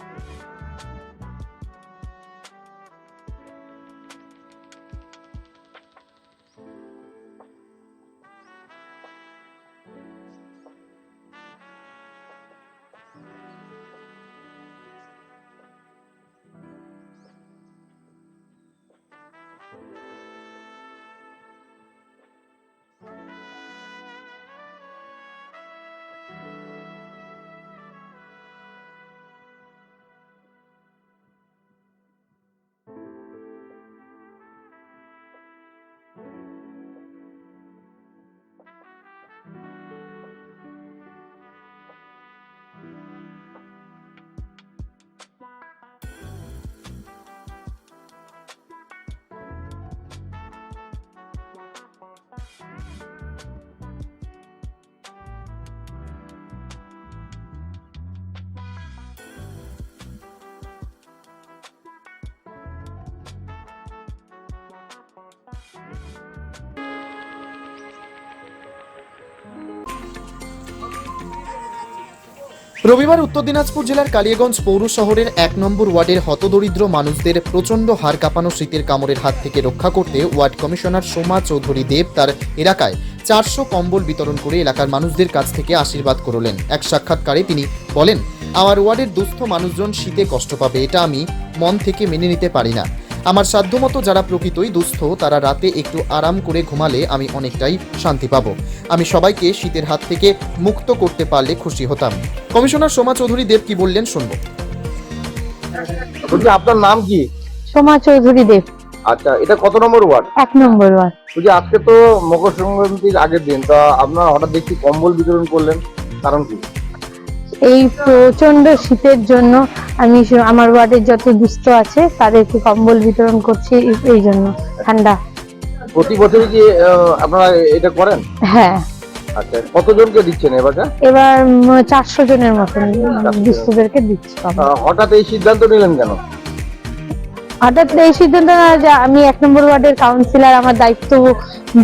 Thank you. রবিবার উত্তর দিনাজপুর জেলার কালিয়াগঞ্জ পৌর শহরের এক নম্বর ওয়ার্ডের হতদরিদ্র মানুষদের প্রচণ্ড হার কাঁপানো শীতের কামড়ের হাত থেকে রক্ষা করতে ওয়ার্ড কমিশনার সোমা চৌধুরী দেব তার এলাকায় চারশো কম্বল বিতরণ করে এলাকার মানুষদের কাছ থেকে আশীর্বাদ করলেন। এক সাক্ষাৎকারে তিনি বলেন, আমার ওয়ার্ডের দুস্থ মানুষজন শীতে কষ্ট পাবে, এটা আমি মন থেকে মেনে নিতে পারি না। আমার সাধ্যমতো যারা প্রকৃতই দুস্থ তারা রাতে একটু আরাম করে ঘুমালে আমি অনেকটাই শান্তি পাব। আমি সবাইকে শীতের হাত থেকে মুক্ত করতে পারলে খুশি হতাম। কমিশনার সোমা চৌধুরী দেব কি বললেন শুনব। আপনার নাম কি? সোমা চৌধুরী দেব। আচ্ছা এটা কত নম্বর ওয়ার্ড? এক নম্বর ওয়ার্ড। বলছি আজকে তো মকর সংক্রান্তির আগের দিন তা আপনারা হঠাৎ দেখছি কম্বল বিতরণ করলেন কারণ কি? এই প্রচণ্ড শীতের জন্য আমি আমার ওয়ার্ডের যত দুস্থ আছে তাদেরকে কম্বল বিতরণ করছি এই- জন্য ঠান্ডা। প্রতি বছরই কি আপনারা এটা করেন? হ্যাঁ। আচ্ছা কতজনকে দিচ্ছেন এবার এবার চারশো জনের মতন দুস্থদেরকে দিচ্ছি হঠাৎ এই সিদ্ধান্ত নিলেন কেন? হঠাৎ এই সিদ্ধান্ত নেওয়া যে আমি এক নম্বর ওয়ার্ডের কাউন্সিলর আমার দায়িত্ব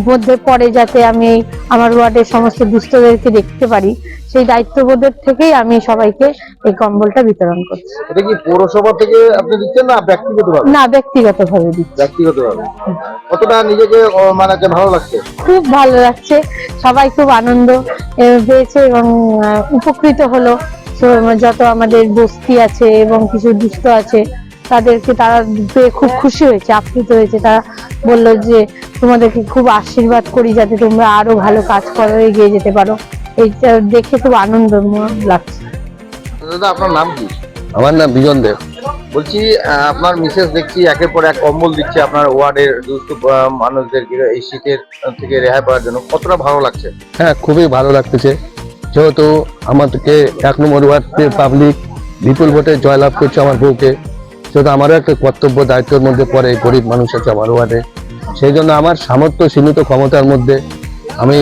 মধ্যে পড়ে যাতে আমি আমার ওয়ার্ডের সমস্ত দুস্থদেরকে দেখতে পারি। সেই দায়িত্ববোধের থেকেই আমি সবাইকে এই কম্বলটা বিতরণ করছি। এটা কি পৌরসভা থেকে আপনি দিচ্ছেন না ব্যক্তিগতভাবে? না ব্যক্তিগতভাবে দিচ্ছি। ব্যক্তিগতভাবে। কতটা নিজেকে মানে ভালো লাগছে? খুব ভালো লাগছে। সবাই খুব আনন্দ পেয়েছে এবং উপকৃত হলো। তো, যত আমাদের বস্তি আছে এবং কিছু দুস্থ আছে তাদেরকে তারা পেয়ে খুব খুশি হয়েছে আপ্লুত হয়েছে। তারা বলল যে তোমাদেরকে খুব আশীর্বাদ করি যাতে তোমরা আরও ভালো কাজ করো এগিয়ে যেতে পারো। এইটা দেখে খুব আনন্দ লাগছে। দাদা আপনার নাম কি? আমার নাম বিজন দেব। বলছি আপনার মিসেস দেখছি একের পর এক কম্বল দিচ্ছে আপনার ওয়ার্ডের দুস্থ আহ, মানুষদেরকে এই শীতের থেকে রেহাই পাওয়ার জন্য। কতটা ভালো লাগছে? হ্যাঁ খুবই ভালো লাগতেছে। যেহেতু আমাদেরকে এক নম্বর ওয়ার্ডের পাবলিক বিপুল ভোটে জয়লাভ করছে আমার বউকে। সেহেতু আমারও একটা কর্তব্য দায়িত্বের মধ্যে পড়ে গরিব মানুষ আছে আমার ওয়ার্ডে। সেই জন্য আমার সামর্থ্য সীমিত ক্ষমতার মধ্যে আমি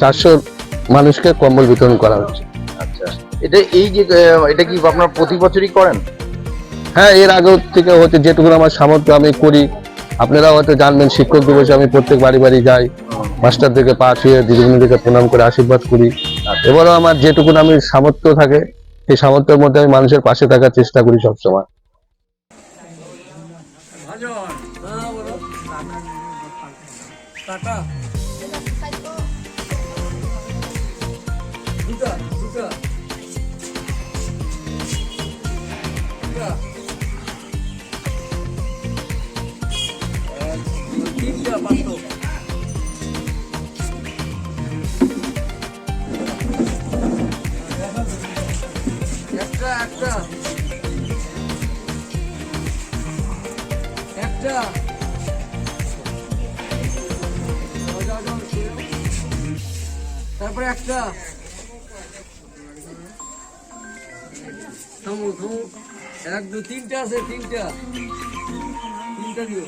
চারশো মানুষকে কম্বল বিতরণ করা হচ্ছে। আচ্ছা। এটা এই যে এটা কি আপনার প্রতি বছরই করেন? হ্যাঁ এর আগে থেকে হচ্ছে যেটুকু আমার সামর্থ্য আমি করি। আপনারা হয়তো জানবেন শিক্ষক দিবসে আমি প্রত্যেক বাড়ি বাড়ি যাই। মাস্টারদেরকে পা ছুঁয়ে দিদিমণিদেরকে প্রণাম করে আশীর্বাদ করি। এবারও আমার যেটুকু আমি সামর্থ্য থাকে সেই সামর্থ্যের মধ্যে আমি মানুষের পাশে থাকার চেষ্টা করি সবসময়। একটা একটা। থামো থামো। এক দু তিনটা আছে তিনটা। তিনটা দিও।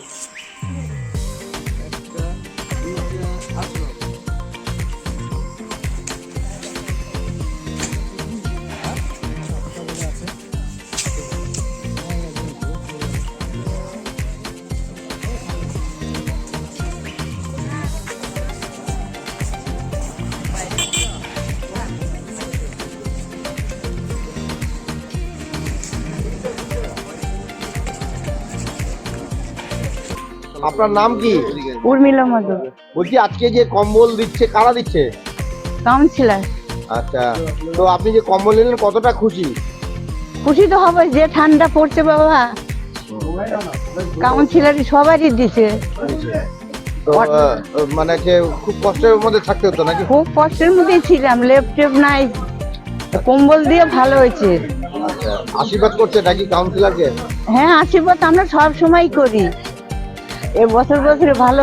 আপনার নাম কি? উর্মিলা মধু। বলছি আজকে যে কম্বল দিচ্ছে কারা দিচ্ছে? কাউন্সিলার। আচ্ছা তো আপনি যে কম্বল নিলেন কতটা খুশি? খুশি তো হবে যে ঠান্ডা পড়ছে বাবা। কাউন্সিলারই সবারই দিছে। মানে যে খুব কষ্টের মধ্যে থাকতে হতো নাকি? খুব কষ্টের মধ্যেই ছিলাম লেপ টেপ নাই। কম্বল দিয়ে ভালো হয়েছে। আচ্ছা আশীর্বাদ করছে নাকি কাউন্সিলরকে? হ্যাঁ আশীর্বাদ আমরা সব সময় করি। এ বছর বছর ভালো